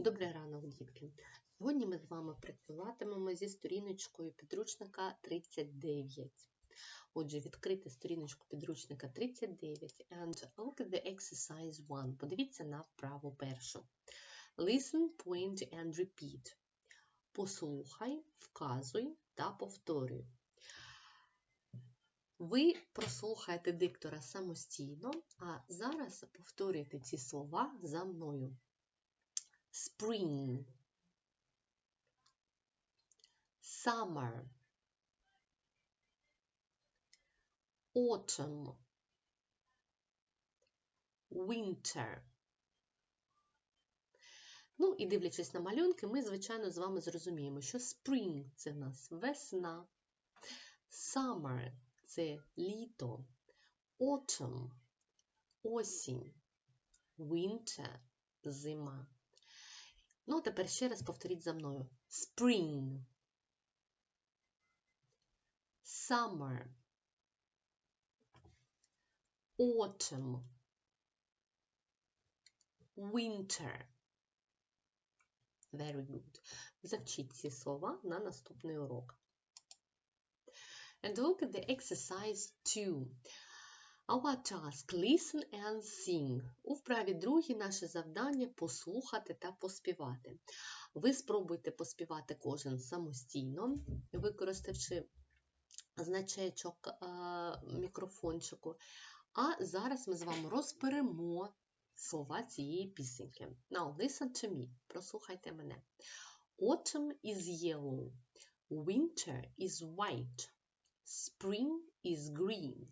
Добрий ранок, дітки! Сьогодні ми з вами працюватимемо зі сторіночкою підручника 39. Отже, відкрити сторіночку підручника 39 and look at the exercise 1. Подивіться на вправу першу. Listen, point and repeat. Послухай, вказуй та повторюй. Ви прослухаєте диктора самостійно, а зараз повторюйте ці слова за мною. Spring, summer, autumn, winter. Ну і дивлячись на малюнки, ми, звичайно, з вами зрозуміємо, що spring – це в нас весна, summer – це літо, autumn – осінь, winter – зима. Ну, тепер ще раз повторіть за мною. Spring. Summer. Autumn. Winter. Very good. Завчіть ці слова на наступний урок. And look at the exercise 2. Task listen and sing. У вправі другій наше завдання послухати та поспівати. Ви спробуйте поспівати кожен самостійно, використавши значечок е, мікрофончику. А зараз ми з вами розберемо слова цієї пісеньки. Now, listen to me. Прослухайте мене. Autumn is yellow. Winter is white. Spring is green.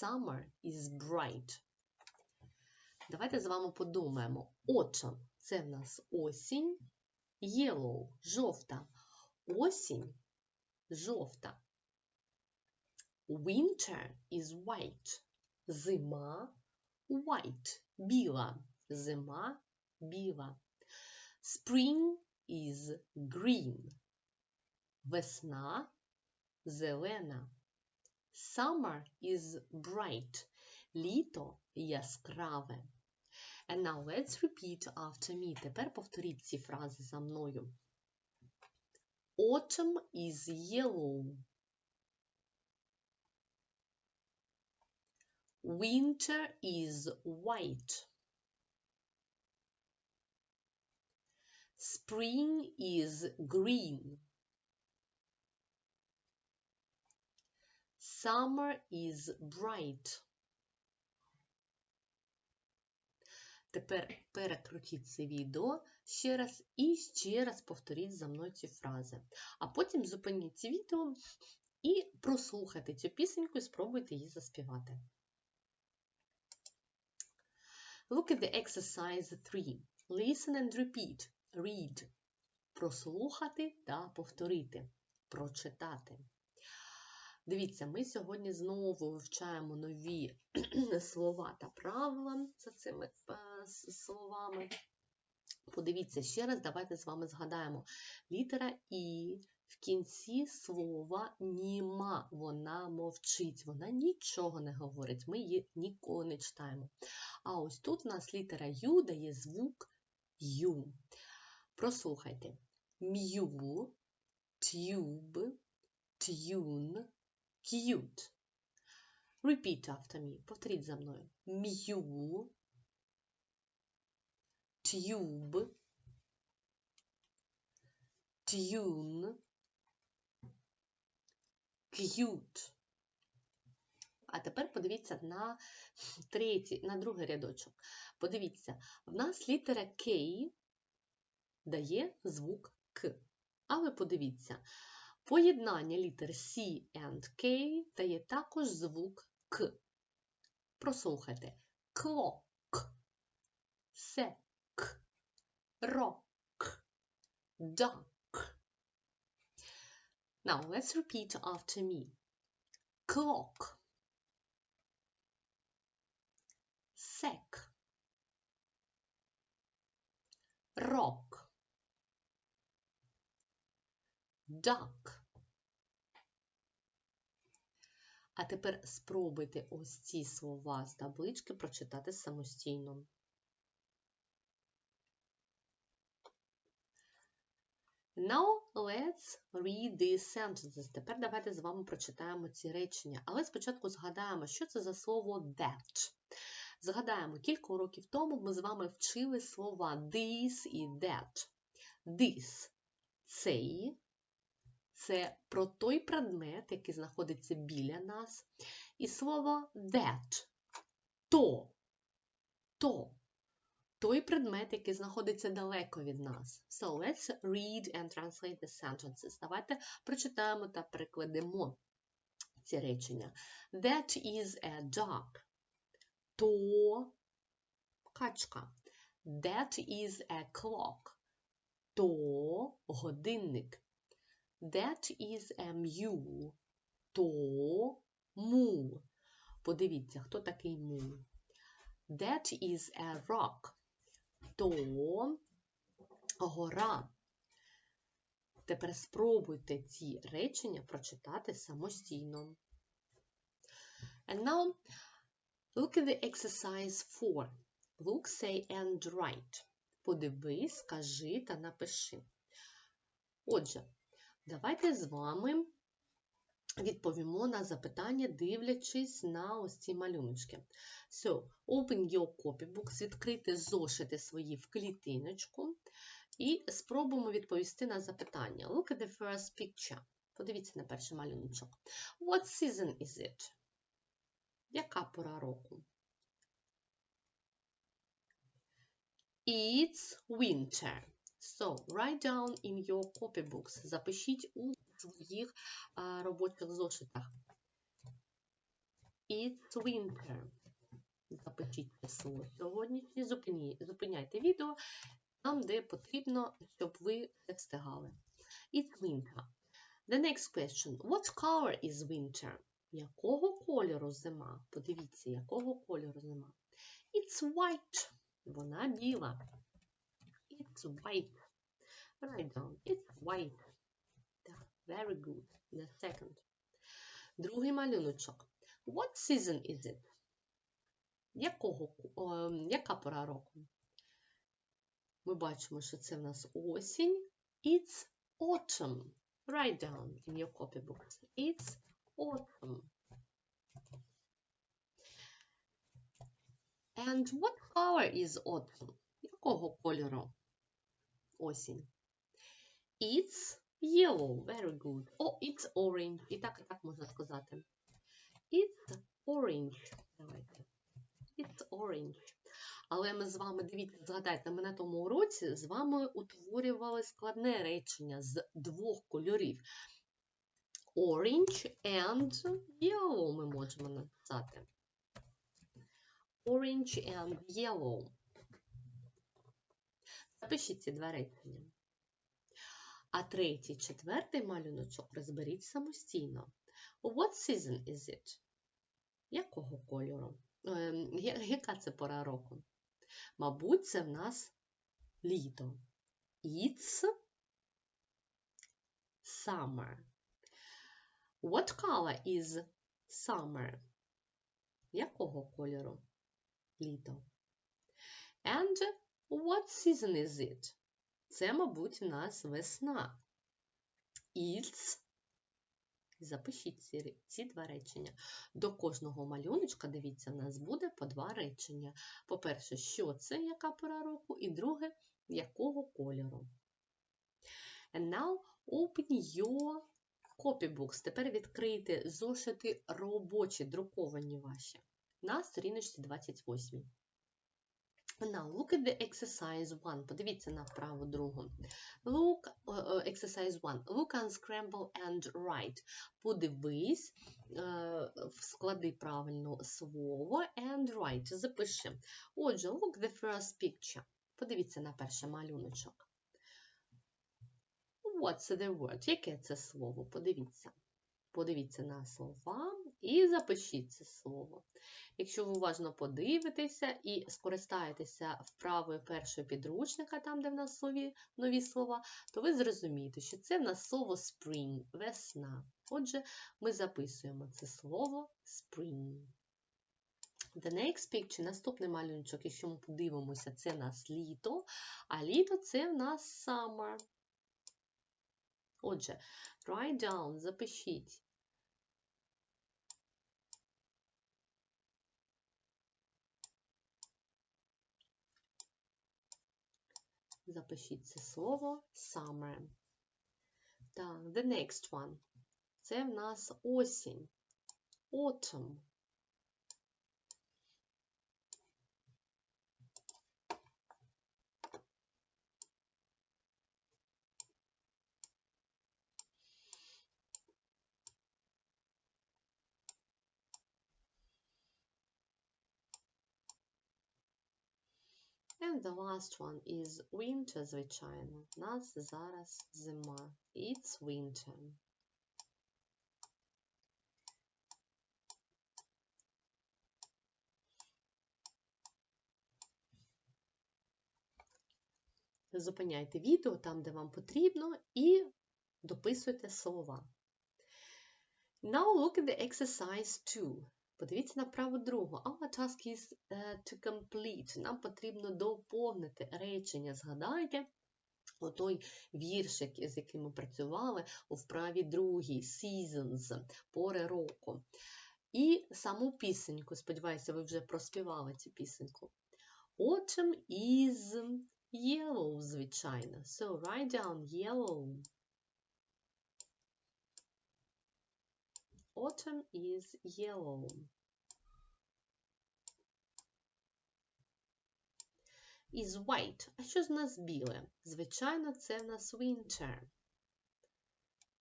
Summer is bright. Давайте з вами подумаємо. Autumn – це в нас осінь, yellow – жовта. Осінь жовта. Winter is white. Зима white. Біла. Зима біла. Spring is green. Весна зелена. Summer is bright. Літо яскраве. And now let's repeat after me. Тепер повторіть ці фрази за мною. Autumn is yellow. Winter is white. Spring is green. Summer is bright. Тепер перекрутіть це відео ще раз і ще раз повторіть за мною ці фрази. А потім зупиніть це відео і прослухайте цю пісеньку і спробуйте її заспівати. Look at the exercise 3. Listen and repeat. Read. Прослухати та повторити. Прочитати. Дивіться, ми сьогодні знову вивчаємо нові слова та правила за цими словами. Подивіться ще раз, давайте з вами згадаємо. Літера І в кінці слова німа. Вона мовчить, вона нічого не говорить, ми її ніколи не читаємо. А ось тут у нас літера Ю дає звук Ю. Прослухайте. М'ю, тюб, тюн, Cute. Repeat after me. Повторіть за мною. М'ю. Тюб. Тюн. Cute. А тепер подивіться на третій, на другий рядочок. Подивіться, в нас літера К дає звук К. Але подивіться, Поєднання літер C and K дає також звук К. Прослухайте клок, сек, рок, duck. Now let's repeat after me. Clock, sec, rock, duck. А тепер спробуйте ось ці слова з таблички прочитати самостійно. Now let's read these sentences. Тепер давайте з вами прочитаємо ці речення. Але спочатку згадаємо, що це за слово that. Згадаємо, кілька уроків тому ми з вами вчили слова this і that. This цей, це про той предмет, який знаходиться біля нас. І слово that то, то той предмет, який знаходиться далеко від нас. So let's read and translate the sentences. Давайте прочитаємо та перекладемо ці речення. That is a dog. То качка. That is a clock. То годинник. That is a mule. То мул. Подивіться, хто такий мул. That is a rock. То гора. Тепер спробуйте ці речення прочитати самостійно. And now look at the exercise 4. Look, say and write. Подивись, скажи та напиши. Отже, давайте з вами відповімо на запитання, дивлячись на ось ці малюночки. So, open your copybooks, відкрити зошити свої в клітиночку і спробуємо відповісти на запитання. Look at the first picture. Подивіться на перший малюночок. What season is it? Яка пора року? It's winter. So, write down in your copybooks. Запишіть у своїх а, робочих зошитах. It's winter. Запишіть число сьогоднішнє. Зупиняйте відео там, де потрібно, щоб ви все встигали. It's winter. The next question. What color is winter? Якого кольору зима? Подивіться, якого кольору зима. It's white. Вона біла. It's white. Write down. It's white. Very good. The second. Другий малюночок. What season is it? Якого, о, яка пора року? Ми бачимо, що це в нас осінь. It's autumn. Write down in your copybooks. It's autumn. And what color is autumn? Якого кольору? Осінь. It's yellow. Very good. Oh, it's orange. І так, і так можна сказати. It's orange. Давайте. It's orange. Але ми з вами, дивіться, згадайте, ми на тому уроці з вами утворювали складне речення з двох кольорів. Orange and yellow ми можемо написати. Orange and yellow. Запишіть ці два речення. А третій, четвертий малюночок розберіть самостійно. What season is it? Якого кольору? Е, яка це пора року? Мабуть, це в нас літо. It's summer. What color is summer? Якого кольору? Літо. And what season is it? Це, мабуть, в нас весна. It's. Запишіть ці, ці два речення. До кожного малюночка, дивіться, в нас буде по два речення. По-перше, що це, яка пора року, і друге, якого кольору. And now open your copybooks. Тепер відкрийте зошити робочі, друковані ваші на сторіночці 28. Now, look at the exercise 1. Подивіться на вправу другу. Look, uh, exercise 1. Look, unscramble and write. Подивись, uh, склади правильно слово and write. Запиши. Отже, look the first picture. Подивіться на перший малюночок. What's the word? Яке це слово? Подивіться. Подивіться на слова і запишіть це слово. Якщо ви уважно подивитеся і скористаєтеся вправою першого підручника, там, де в нас нові, нові слова, то ви зрозумієте, що це в нас слово spring, весна. Отже, ми записуємо це слово spring. The next picture, наступний малюночок, якщо ми подивимося, це в нас літо, а літо це в нас summer. Отже, write down, запишіть. Запишіть це слово summer. Так, the next one. Це в нас осінь. Autumn. And the last one is winter, звичайно. У нас зараз зима. It's winter. Зупиняйте відео там, де вам потрібно, і дописуйте слова. Now look at the exercise 2. Подивіться на вправу другу. Our task is uh, to complete. Нам потрібно доповнити речення. Згадайте отой віршик, з яким ми працювали у вправі другій Seasons, пори року. І саму пісеньку, сподіваюся, ви вже проспівали цю пісеньку. Autumn is yellow, звичайно. So write down yellow. Autumn is yellow. Is white. А що з нас біле? Звичайно, це в нас winter.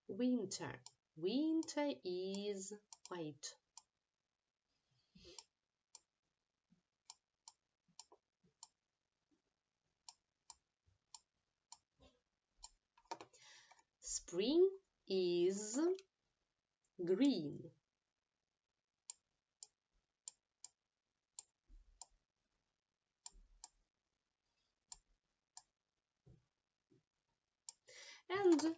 Winter. Winter is white. Spring is green. And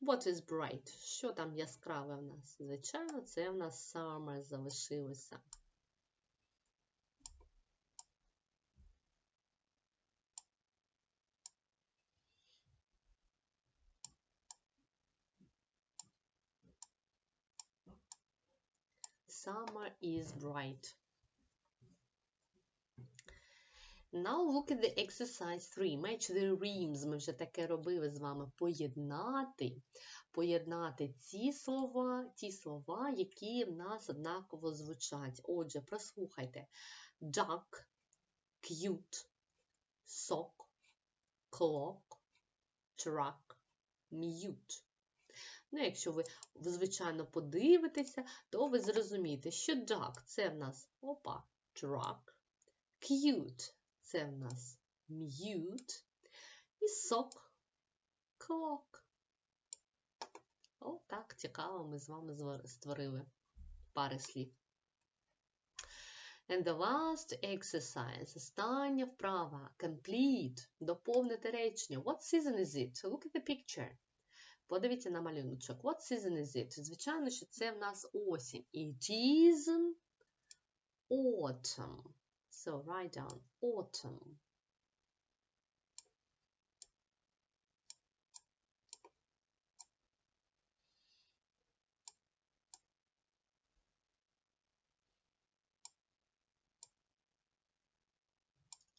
what is bright? Що там яскраве в нас? Звичайно, це в нас summer залишилося. Summer is bright. Now look at the exercise 3. Match the rhymes. Ми вже таке робили з вами. Поєднати. Поєднати ці слова, ті слова, які в нас однаково звучать. Отже, прослухайте. Duck, cute, sock, clock, truck, mute. Ну, якщо ви, звичайно, подивитеся, то ви зрозумієте, що duck – це в нас опа, truck, cute – це в нас mute, і sock – clock. О, так, цікаво, ми з вами створили пари слів. And the last exercise. Остання вправа. Complete. Доповнити речення. What season is it? Look at the picture. Подивіться на малюночок. What season is it? Звичайно, що це в нас осінь. It is autumn. So write down autumn.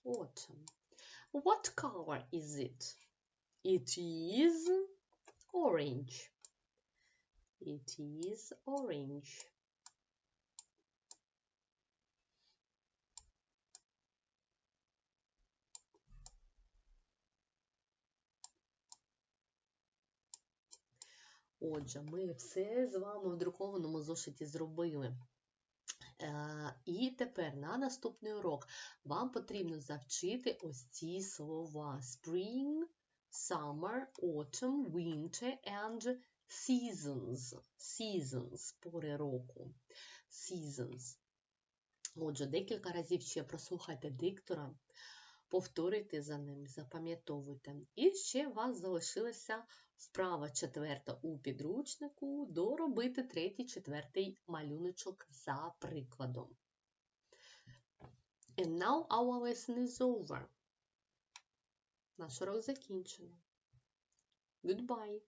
Autumn. What color is it? It is orange. It is orange. Отже, ми все з вами в друкованому зошиті зробили. Е, і тепер на наступний урок вам потрібно завчити ось ці слова: Spring, summer, autumn, winter and seasons. Seasons пори року. Seasons. Отже, декілька разів ще прослухайте диктора, повторюйте за ним, запам'ятовуйте. І ще у вас залишилася вправа четверта у підручнику доробити третій, четвертий малюночок за прикладом. And now our lesson is over. Наш урок закінчено. Goodbye!